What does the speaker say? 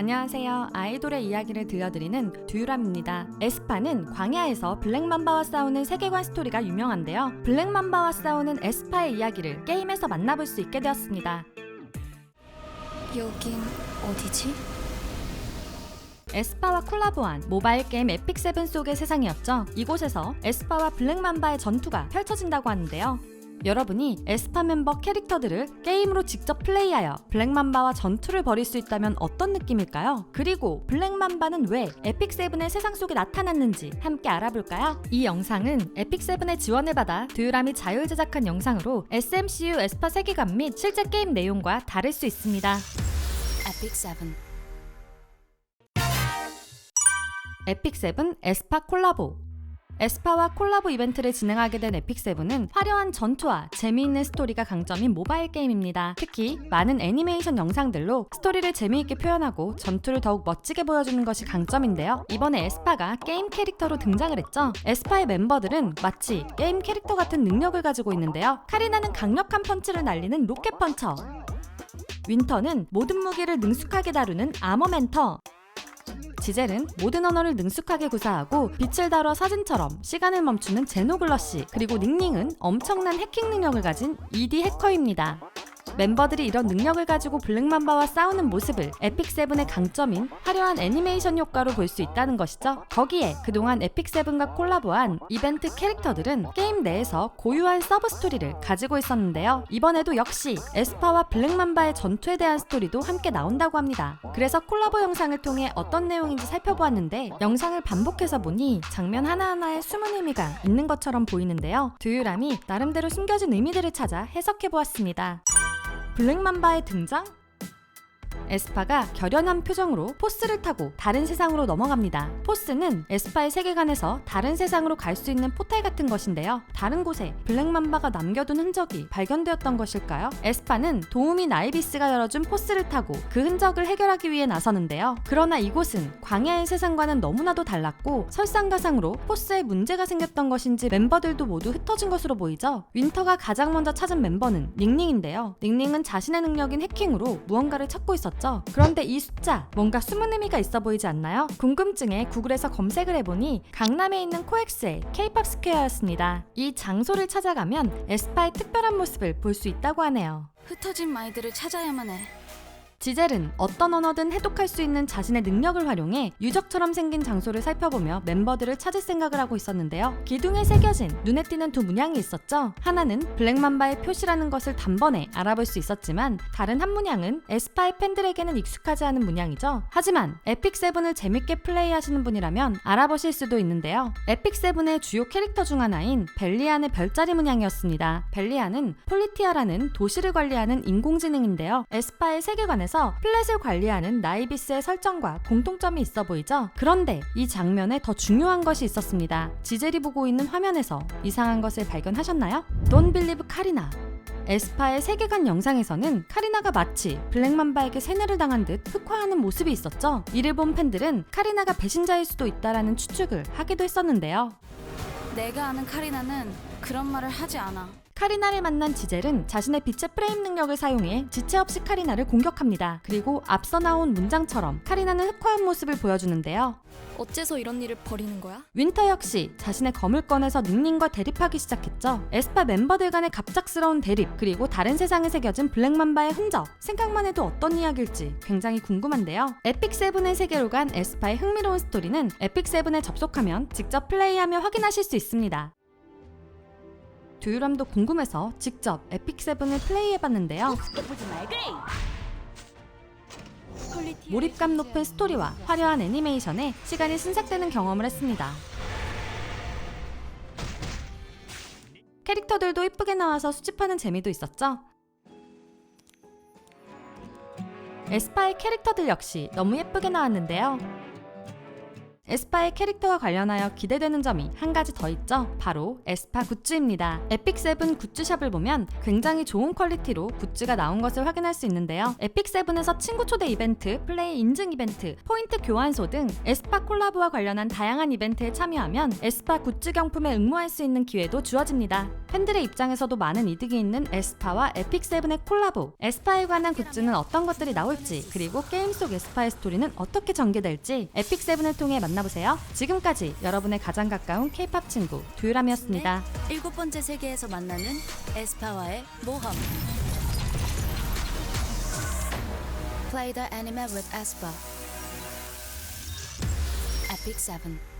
안녕하세요. 아이돌의 이야기를 들려드리는 듀유람입니다. 에스파는 광야에서 블랙맘바와 싸우는 세계관 스토리가 유명한데요. 블랙맘바와 싸우는 에스파의 이야기를 게임에서 만나볼 수 있게 되었습니다. 여긴 어디지? 에스파와 콜라보한 모바일 게임 에픽세븐 속의 세상이었죠. 이곳에서 에스파와 블랙맘바의 전투가 펼쳐진다고 하는데요. 여러분이 에스파 멤버 캐릭터들을 게임으로 직접 플레이하여 블랙맘바와 전투를 벌일 수 있다면 어떤 느낌일까요? 그리고 블랙맘바는 왜 에픽세븐의 세상 속에 나타났는지 함께 알아볼까요? 이 영상은 에픽세븐의 지원을 받아 듀유람이 자율 제작한 영상으로 SMCU 에스파 세계관 및 실제 게임 내용과 다를 수 있습니다. 에픽 세븐. 에픽세븐 에스파 콜라보 에스파와 콜라보 이벤트를 진행하게 된 에픽세븐은 화려한 전투와 재미있는 스토리가 강점인 모바일 게임입니다. 특히 많은 애니메이션 영상들로 스토리를 재미있게 표현하고 전투를 더욱 멋지게 보여주는 것이 강점인데요. 이번에 에스파가 게임 캐릭터로 등장을 했죠. 에스파의 멤버들은 마치 게임 캐릭터 같은 능력을 가지고 있는데요. 카리나는 강력한 펀치를 날리는 로켓 펀처. 윈터는 모든 무기를 능숙하게 다루는 아머 멘터. 지젤은 모든 언어를 능숙하게 구사하고 빛을 다뤄 사진처럼 시간을 멈추는 제노글러시 그리고 닝닝은 엄청난 해킹 능력을 가진 ED 해커입니다. 멤버들이 이런 능력을 가지고 블랙맘바와 싸우는 모습을 에픽세븐의 강점인 화려한 애니메이션 효과로 볼 수 있다는 것이죠. 거기에 그동안 에픽세븐과 콜라보한 이벤트 캐릭터들은 게임 내에서 고유한 서브 스토리를 가지고 있었는데요. 이번에도 역시 에스파와 블랙맘바의 전투에 대한 스토리도 함께 나온다고 합니다. 그래서 콜라보 영상을 통해 어떤 내용인지 살펴보았는데 영상을 반복해서 보니 장면 하나하나에 숨은 의미가 있는 것처럼 보이는데요. 두유람이 나름대로 숨겨진 의미들을 찾아 해석해 보았습니다. 블랙맘바의 등장? 에스파가 결연한 표정으로 포스를 타고 다른 세상으로 넘어갑니다. 포스는 에스파의 세계관에서 다른 세상으로 갈 수 있는 포탈 같은 것인데요. 다른 곳에 블랙맘바가 남겨둔 흔적이 발견되었던 것일까요? 에스파는 도우미 나이비스가 열어준 포스를 타고 그 흔적을 해결하기 위해 나서는데요. 그러나 이곳은 광야의 세상과는 너무나도 달랐고 설상가상으로 포스에 문제가 생겼던 것인지 멤버들도 모두 흩어진 것으로 보이죠. 윈터가 가장 먼저 찾은 멤버는 닝닝인데요. 닝닝은 자신의 능력인 해킹으로 무언가를 찾고 있었죠. 그런데 이 숫자 뭔가 숨은 의미가 있어 보이지 않나요? 궁금증에 구글에서 검색을 해보니 강남에 있는 코엑스의 K-팝 스퀘어였습니다. 이 장소를 찾아가면 에스파의 특별한 모습을 볼 수 있다고 하네요. 흩어진 마이들을 찾아야만 해. 지젤은 어떤 언어든 해독할 수 있는 자신의 능력을 활용해 유적처럼 생긴 장소를 살펴보며 멤버들을 찾을 생각을 하고 있었는데요. 기둥에 새겨진 눈에 띄는 두 문양이 있었죠. 하나는 블랙맘바의 표시라는 것을 단번에 알아볼 수 있었지만 다른 한 문양은 에스파의 팬들에게는 익숙하지 않은 문양이죠. 하지만 에픽세븐을 재밌게 플레이하시는 분이라면 알아보실 수도 있는데요. 에픽세븐의 주요 캐릭터 중 하나인 벨리안의 별자리 문양이었습니다. 벨리안은 폴리티아라는 도시를 관리하는 인공지능인데요. 에스파의 세계관에 서 플랫을 관리하는 나이비스의 설정과 공통점이 있어 보이죠? 그런데 이 장면에 더 중요한 것이 있었습니다. 지젤이 보고 있는 화면에서 이상한 것을 발견하셨나요? Don't Believe 카리나. 에스파의 세계관 영상에서는 카리나가 마치 블랙맘바에게 세뇌를 당한 듯 흑화하는 모습이 있었죠. 이를 본 팬들은 카리나가 배신자일 수도 있다라는 추측을 하기도 했었는데요. 내가 아는 카리나는 그런 말을 하지 않아. 카리나를 만난 지젤은 자신의 빛의 프레임 능력을 사용해 지체 없이 카리나를 공격합니다. 그리고 앞서 나온 문장처럼 카리나는 흑화한 모습을 보여주는데요. 어째서 이런 일을 벌이는 거야? 윈터 역시 자신의 검을 꺼내서 닝닝과 대립하기 시작했죠. 에스파 멤버들 간의 갑작스러운 대립, 그리고 다른 세상에 새겨진 블랙맘바의 흔적. 생각만 해도 어떤 이야기일지 굉장히 궁금한데요. 에픽세븐의 세계로 간 에스파의 흥미로운 스토리는 에픽세븐에 접속하면 직접 플레이하며 확인하실 수 있습니다. 두유람도 궁금해서 직접 에픽세븐을 플레이해봤는데요. 몰입감 높은 스토리와 화려한 애니메이션에 시간이 순삭되는 경험을 했습니다. 캐릭터들도 이쁘게 나와서 수집하는 재미도 있었죠. 에스파의 캐릭터들 역시 너무 예쁘게 나왔는데요. 에스파의 캐릭터와 관련하여 기대되는 점이 한 가지 더 있죠. 바로 에스파 굿즈입니다. 에픽세븐 굿즈샵을 보면 굉장히 좋은 퀄리티로 굿즈가 나온 것을 확인할 수 있는데요. 에픽세븐에서 친구 초대 이벤트, 플레이 인증 이벤트, 포인트 교환소 등 에스파 콜라보와 관련한 다양한 이벤트에 참여하면 에스파 굿즈 경품에 응모할 수 있는 기회도 주어집니다. 팬들의 입장에서도 많은 이득이 있는 에스파와 에픽세븐의 콜라보. 에스파에 관한 굿즈는 어떤 것들이 나올지, 그리고 게임 속 에스파의 스토리는 어떻게 전개될지 에픽세븐을 통해 만나 보세요. 지금까지 여러분의 가장 가까운 케이팝 친구 두유람이었습니다. 일곱 번째 세계에서 만나는 에스파와의 모험. Play the anime with Espa. Epic 7.